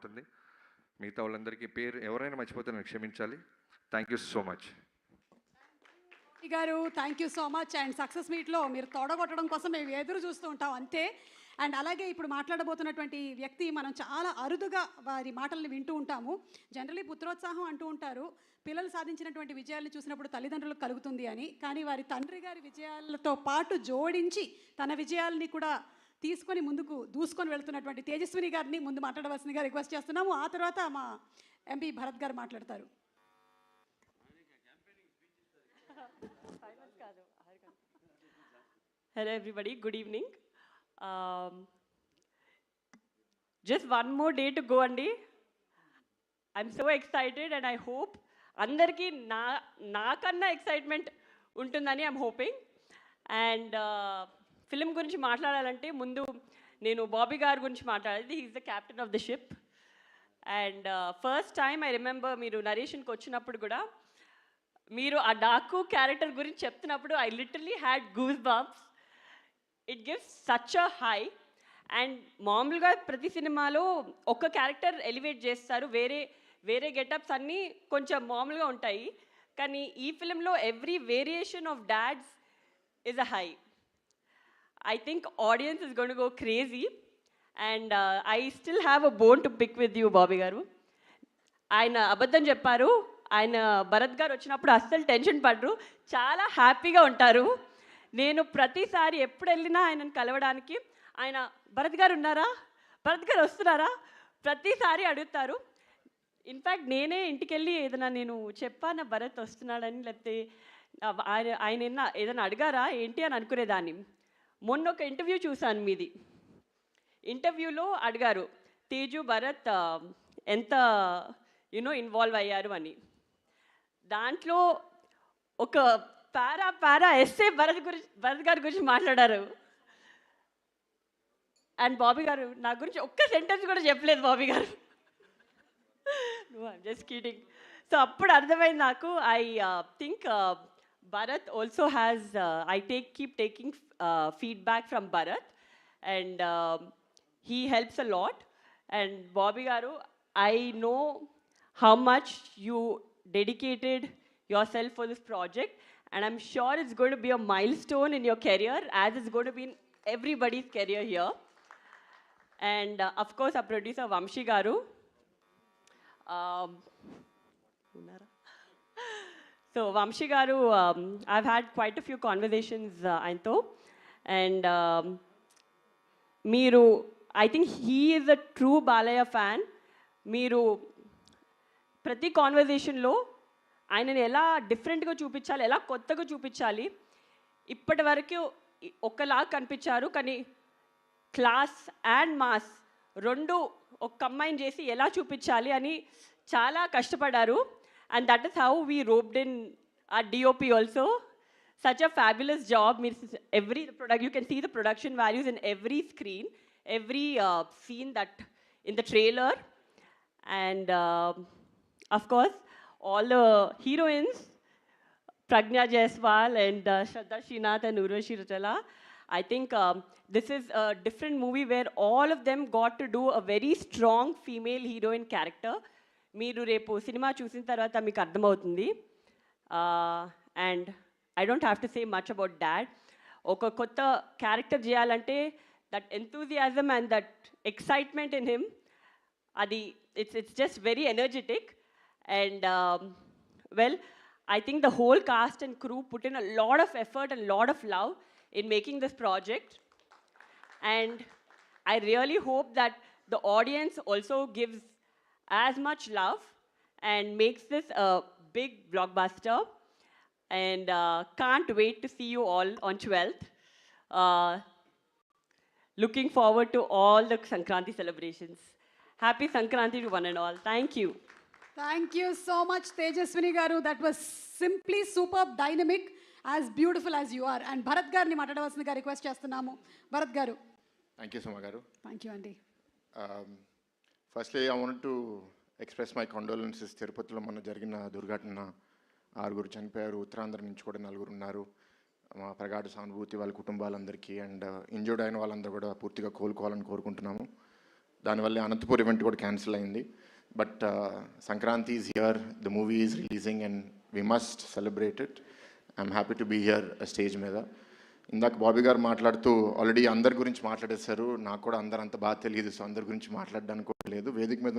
అవుతుంది మిగతా వాళ్ళందరికీ పేరు ఎవరైనా మర్చిపోతే నన్ను క్షమించాలి. థ్యాంక్ యూ సో మచ్ గారు thank you so much and success మీట్లో మీరు తోడగొట్టడం కోసం మేము ఎదురు చూస్తూ ఉంటాం అంతే. అండ్ అలాగే ఇప్పుడు మాట్లాడబోతున్నటువంటి వ్యక్తి మనం చాలా అరుదుగా వారి మాటల్ని వింటూ ఉంటాము. జనరలీ పుత్రోత్సాహం అంటూ ఉంటారు. పిల్లలు సాధించినటువంటి విజయాలను చూసినప్పుడు తల్లిదండ్రులకు కలుగుతుంది అని. కానీ వారి తండ్రి గారి విజయాలతో పాటు జోడించి తన విజయాల్ని కూడా తీసుకొని ముందుకు దూసుకొని వెళ్తున్నటువంటి తేజస్విని గారిని ముందు మాట్లాడవలసిందిగా రిక్వెస్ట్ చేస్తున్నాము. ఆ తర్వాత మా ఎంపీ భరత్ గారు మాట్లాడతారు. Hello everybody good evening just one more day to go అండి I'm so excited and I hope అందరికీ నా నాకన్నా ఎక్సైట్మెంట్ ఉంటుందని ఐమ్ హోపింగ్ అండ్ ఫిలిం గురించి మాట్లాడాలంటే ముందు నేను బాబీ గారి గురించి మాట్లాడేది. Is the captain of the ship and first time I remember మీరు నరేషన్కి వచ్చినప్పుడు కూడా మీరు ఆ డాకు క్యారెక్టర్ గురించి చెప్తున్నప్పుడు I literally had goosebumps it gives such a high and మామూలుగా ప్రతి సినిమాలో ఒక క్యారెక్టర్ ఎలివేట్ చేస్తారు. వేరే వేరే గెటప్స్ అన్నీ కొంచెం మామూలుగా ఉంటాయి. కానీ ఈ ఫిలింలో every variation of dads is a high I think audience is going to go crazy. And I still have a bone to pick with you Bobby గారు. ఆయన అబద్ధం చెప్పారు. ఆయన భరత్ గారు వచ్చినప్పుడు అస్సలు టెన్షన్ పడరు. చాలా హ్యాపీగా ఉంటారు. నేను ప్రతిసారి ఎప్పుడు వెళ్ళినా ఆయనను కలవడానికి. ఆయన భరత్ గారు ఉన్నారా? భరత్ గారు వస్తున్నారా? ప్రతిసారి అడుగుతారు. ఇన్ఫ్యాక్ట్ నేనే ఇంటికి వెళ్ళి ఏదైనా నేను చెప్పానా భరత్ వస్తున్నాడని లేకపోతే ఆయన ఆయన ఏదైనా ఏదైనా అడిగారా? ఏంటి అని అనుకునేదాన్ని. మొన్న ఒక ఇంటర్వ్యూ చూశాను మీది. ఇంటర్వ్యూలో అడిగారు తేజు భరత్ ఎంత యునో ఇన్వాల్వ్ అయ్యారు అని. దాంట్లో ఒక పారా పారా ఎస్ఏ భరత్ గురించి భరత్ గారి గురించి మాట్లాడారు. అండ్ బాబీ గారు నా గురించి ఒక్క సెంటెన్స్ కూడా చెప్పలేదు బాబీ గారు. జస్ట్ కీటింగ్ సో అప్పుడు అర్థమైంది నాకు I think uh, uh, Bharat also has I take keep taking uh, feedback from Bharat, and um, he helps a lot. And Bobby Garu, I know how much you dedicated yourself for this project, and I'm sure it's going to be a milestone in your career, as it's going to be in everybody's career here. And uh, of course, our producer, Vamshi Garu. Um, so Vamshi Garu, um, I've had quite a few conversations, uh, Ainto. And um, మీరు I think he is a true Balayya fan మీరు ప్రతి కాన్వర్జేషన్లో ఆయనని ఎలా డిఫరెంట్గా చూపించాలి ఎలా కొత్తగా చూపించాలి ఇప్పటి వరకు ఒకలా కనిపించారు. కానీ క్లాస్ అండ్ మాస్ రెండు ఒక కంబైన్ చేసి ఎలా చూపించాలి అని చాలా కష్టపడారు. And that is how we roped in a DOP also such a fabulous job. Means every product you can see the production values in every screen, every uh, scene that in the trailer, and um of course all the heroines, Pragna Jaiswal and uh, Shraddha Srinath and Urvashi Rajala. I think um, this is a different movie where all of them got to do a very strong female heroine character. మీరు రేపు cinema చూసిన తర్వాత మీకు అర్థమవుతుంది and I don't have to say much about dad ఒక కొత్త character చేయాలంటే that enthusiasm and that excitement in him అది it's it's just very energetic and well I think the whole cast and crew put in a lot of effort and lot of love in making this project and I really hope that the audience also gives as much love and makes this a big blockbuster. And uh, can't wait to see you all on 12th. Uh, looking forward to all the Sankranti celebrations. Happy Sankranti to one and all. Thank you. Thank you so much Tejaswini గారు that was simply super dynamic as beautiful as you are and Bharat గారిని మాట్లాడవలసిందిగా request చేస్తున్నాము భరత్ గారు thank you Suma గారు thank you అండి firstly I want to express my condolences తిరుపతిలో మొన్న జరిగిన దుర్ఘటన ఆరుగురు చనిపోయారు ఉత్తరాంధ్ర నుంచి కూడా నలుగురు ఉన్నారు. మా ప్రగాఢ సానుభూతి వాళ్ళ కుటుంబాలందరికీ అండ్ ఇంజూర్డ్ అయిన వాళ్ళందరూ కూడా పూర్తిగా కోలుకోవాలని కోరుకుంటున్నాము. దానివల్ల అనంతపూర్ ఈవెంట్ కూడా క్యాన్సిల్ అయింది. But uh, Sankranti is here the movie is releasing and we must celebrate it I'm happy to be here stage మీద. ఇందాక బాబీ గారు మాట్లాడుతూ ఆల్రెడీ అందరి గురించి మాట్లాడేశారు. నాకు కూడా అందరు అంత బాగా తెలియదు సో అందరి గురించి మాట్లాడడానికి లేదు. వేదిక మీద